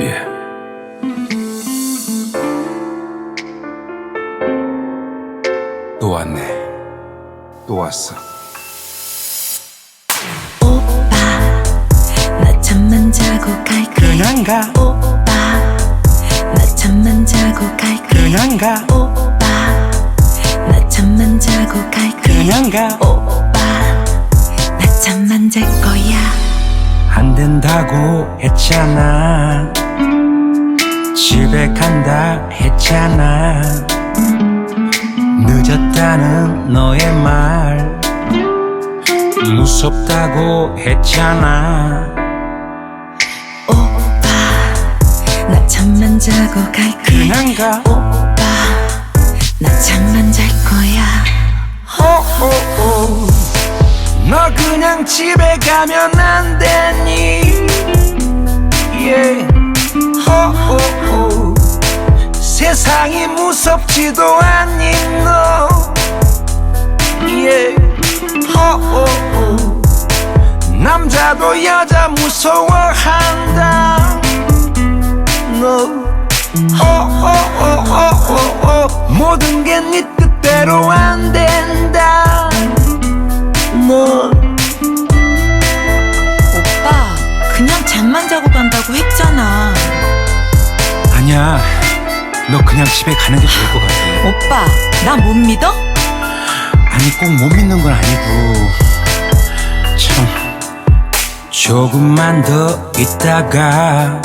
예. 또 왔네. 또 왔어. 오빠 나 잠만 자고 갈게. 그냥 가? 오빠 나 잠만 자고 갈게. 그냥 가? 오빠 나 잠만 자고 갈게. 그냥 가? 오빠 나 잠만 잘 거야. 안 된다고 했잖아 집에 간다 했잖아. 늦었다는 너의 말. 무섭다고 했잖아. 오빠. 나 잠만 자고 갈게. 그냥 가? 오빠. 나 잠만 잘 거야. 호호호 너 그냥 집에 가면 안 되니? 예 호호호 세상이 무섭지도 않니 너 예. 호호호 남자도 여자 무서워한다. 너 호호호호호 모든 게 네 뜻대로 안 된다. 너 너 그냥 집에 가는 게 좋을 것 같아. 오빠 나 못 믿어? 아니 꼭 못 믿는 건 아니고. 참 조금만 더 있다가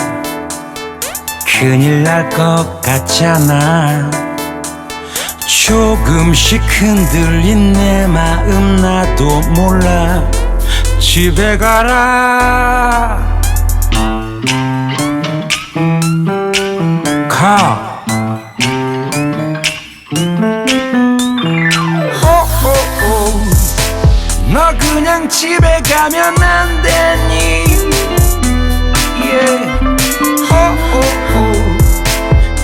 큰일 날 것 같잖아. 조금씩 흔들린 내 마음 나도 몰라. 집에 가라. 가 그냥 집에 가면 안 되니? 예 호호호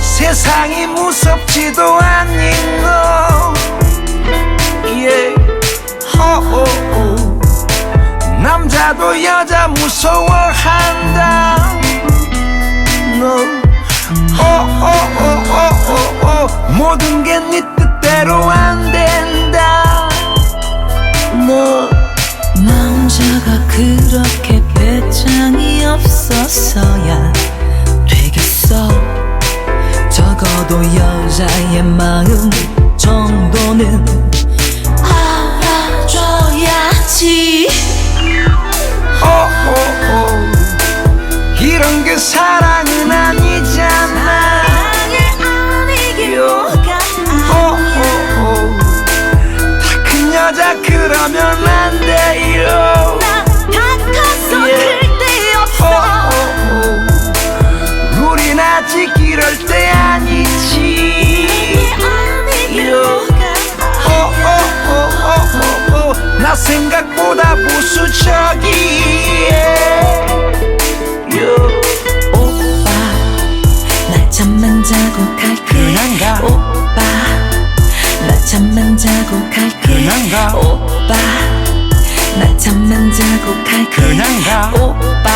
세상이 무섭지도 않니 너예 호호호 남자도 여자 무서워한다. 너 호호호호호 모든 게 네 뜻대로 안 그렇게 배짱이 없어서야 되겠어. 적어도 여자의 마음 정도는 알아줘야지. 호호호 이런 게 사랑은 아니잖아. 호호호 다 큰 여자 그러면 안돼 아직 이럴 때 아니지. 호호호호호 나 생각보다 보수적이에. 오빠 나 잠만 자고 갈게. 그냥 가. 오빠 나 잠만 자고 갈게. 그냥 가. 오빠 나 잠만 자고 갈게. 그냥 가. 오빠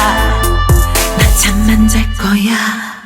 나 잠만 잘 거야